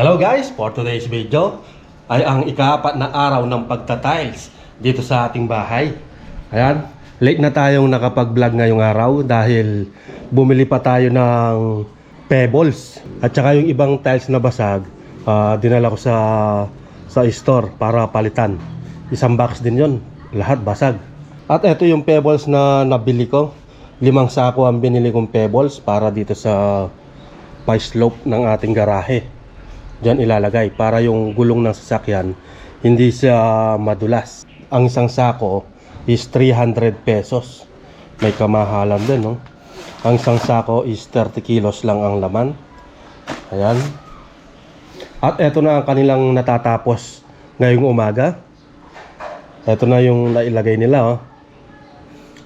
Hello guys, for today's video ay ang ikaapat na araw ng pagta-tiles dito sa ating bahay. Ayan, late na tayong nakapag-vlog ngayong araw dahil bumili pa tayo ng pebbles. At saka yung ibang tiles na basag, ah, dinala ko sa sa store para palitan. Isang box din yon, lahat basag. At ito yung pebbles na nabili ko. Limang sako ang binili kong pebbles para dito sa may slope ng ating garahe. Diyan ilalagay para yung gulong ng sasakyan hindi siya madulas. Ang isang sako is 300 pesos. May kamahalan din, no? Ang isang sako is 30 kilos lang ang laman. Ayan. At eto na ang kanilang natatapos ngayong umaga. Eto na yung nailagay nila, oh.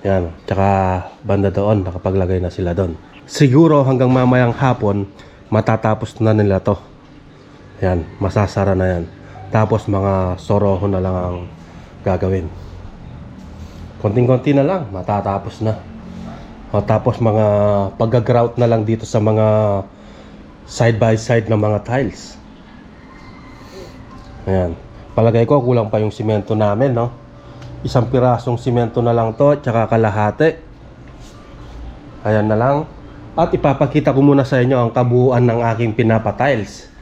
Yan, tsaka banda doon, nakapaglagay na sila doon. Siguro hanggang mamayang hapon, matatapos na nila to. Yan, masasara na yan. Tapos mga soroho na lang ang gagawin. Konting-konti na lang, matatapos na. O, tapos mga pag-grout na lang dito sa mga side by side ng mga tiles. Ayan. Palagay ko kulang pa yung simento namin, no? Isang pirasong simento na lang to, tsaka kalahati. Ayan na lang. At ipapakita ko muna sa inyo ang kabuuan ng aking pinapa-tiles.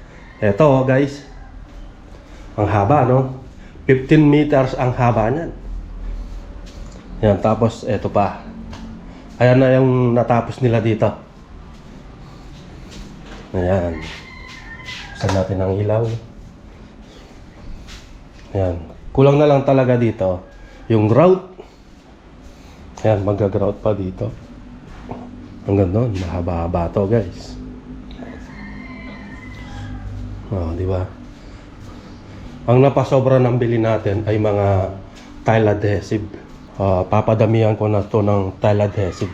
Eto, guys. Ang haba, no? 15 meters ang haba niyan. Yan, tapos eto pa. Ayan na yung natapos nila dito. Ayan. Saan natin ang ilaw. Ayan. Kulang na lang talaga dito. Yung grout. Ayan, magga-grout pa dito. Hanggang doon, mahaba-haba to guys. Oh, di ba? Ang napasobra ng bili natin ay mga tile adhesive. Ah, papadamihan ko na to ng tile adhesive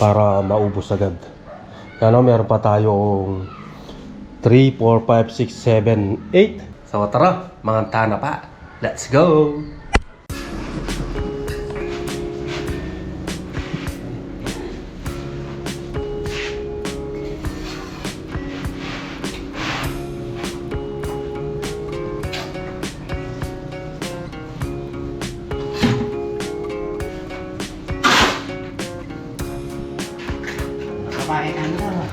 para maubos agad. Ano, meron pa tayong 3, 4, 5, 6, 7, 8. So tara, mga tana pa. Let's go! Kabain ano?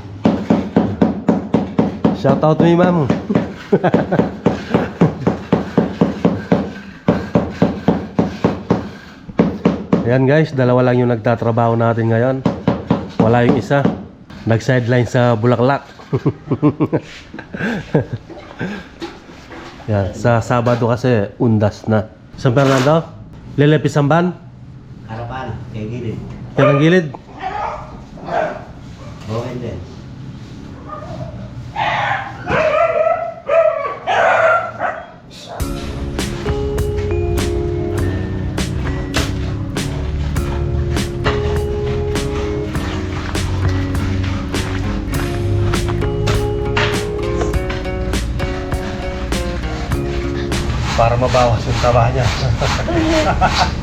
Shout out to me, ma'am. Ayan guys, dalawa lang yung nagtatrabaho natin ngayon. Wala yung isa. Nag-sideline sa Bulaklak. Yan, sa Sabado kasi undas na. San Fernando? Lelepi Samban? Harapan, kay gilid. Yan ang gilid. Okay din. Para mabawas yung taba niya.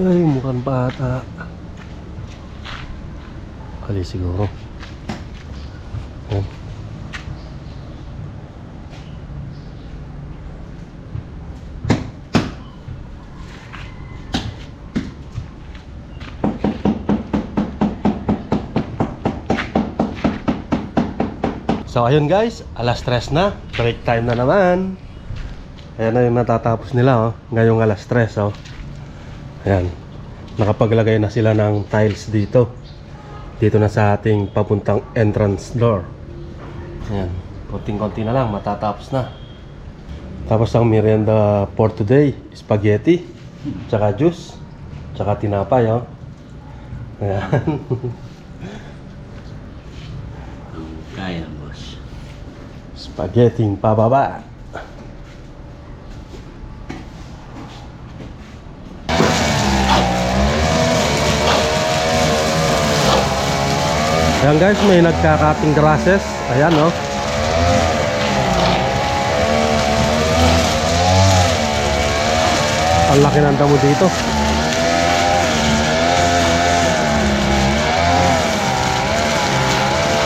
Ay, mukhang bata. Kali siguro. Oh. So ayun guys, alas 3 na, break time na naman. Ayan na yung natatapos nila oh, ngayong alas 3 oh. Ayan. Nakapaglagay na sila ng tiles dito. Dito na sa ating papuntang entrance door. Ayan. Konting-konti na lang, matatapos na. Tapos ang merienda for today, spaghetti, tsaka juice, tsaka tinapay oh. Ayan. Kaya, boss. Spaghetti pababa. Ayan guys, may nagkakating grasses. Ayan no. Ang laki ng damo dito.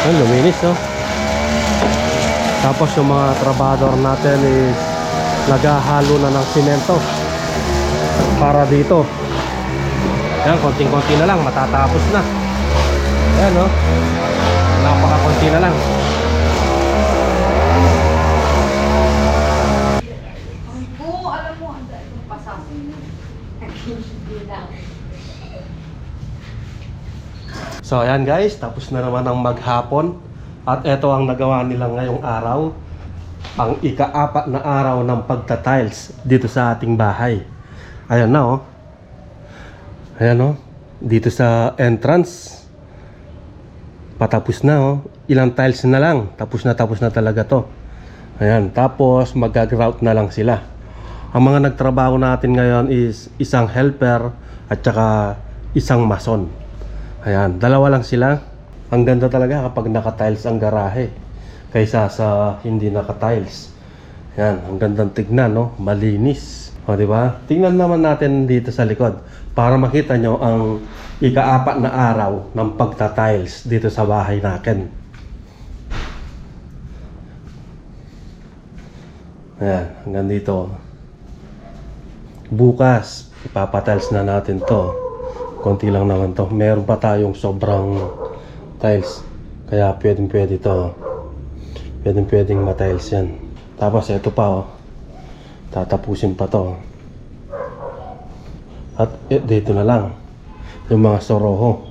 Ayan, luminis no. Tapos yung mga trabador natin is naghahalo na ng simento para dito. Yan, konting-konti na lang, matatapos na. Yan, no? Napaka-konti na lang. Oo, alam mo, ang dahil ng pasasin mo. Hindi lang. So, ayan guys, tapos na naman ang maghapon. At ito ang nagawa nila ngayong araw. Ang ikaapat na araw ng pagta-tiles dito sa ating bahay. Ayan na, oh. Ayan, oh. Dito sa entrance. Patapos na, oh. Ilang tiles na lang. Tapos na, tapos na talaga to. Ayan. Tapos, mag-grout na lang sila. Ang mga nagtrabaho natin ngayon is isang helper at saka isang mason. Ayan, dalawa lang sila. Ang ganda talaga kapag naka-tiles ang garahe kaysa sa hindi naka-tiles. Ayan, ang gandang tignan, no? Malinis. O, di ba? Tingnan naman natin dito sa likod para makita nyo ang ikaapat na araw ng pagta-tiles dito sa bahay natin. Ayan, hanggang dito. Bukas, ipapatiles na natin to. Konti lang naman to. Meron pa tayong sobrang tiles. Kaya pwedeng pwede to. Pwedeng pwedeng matiles yan. Tapos ito pa oh. Tatapusin pa to. At eh, dito na lang. Yung mga soroho.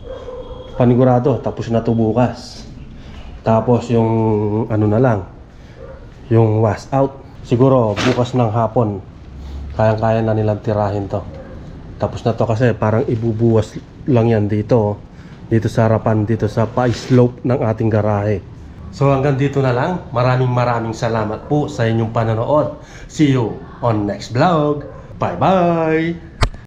Panigurado, tapos na to bukas. Tapos yung ano na lang. Yung wash out. Siguro bukas ng hapon. Kayang-kaya na nilang tirahin to. Tapos na to kasi parang ibubuwas lang yan dito. oh. Dito sa harapan, dito sa pa-slope ng ating garahe. So hanggang dito na lang. Maraming maraming salamat po sa inyong panonood. See you on next vlog. Bye-bye!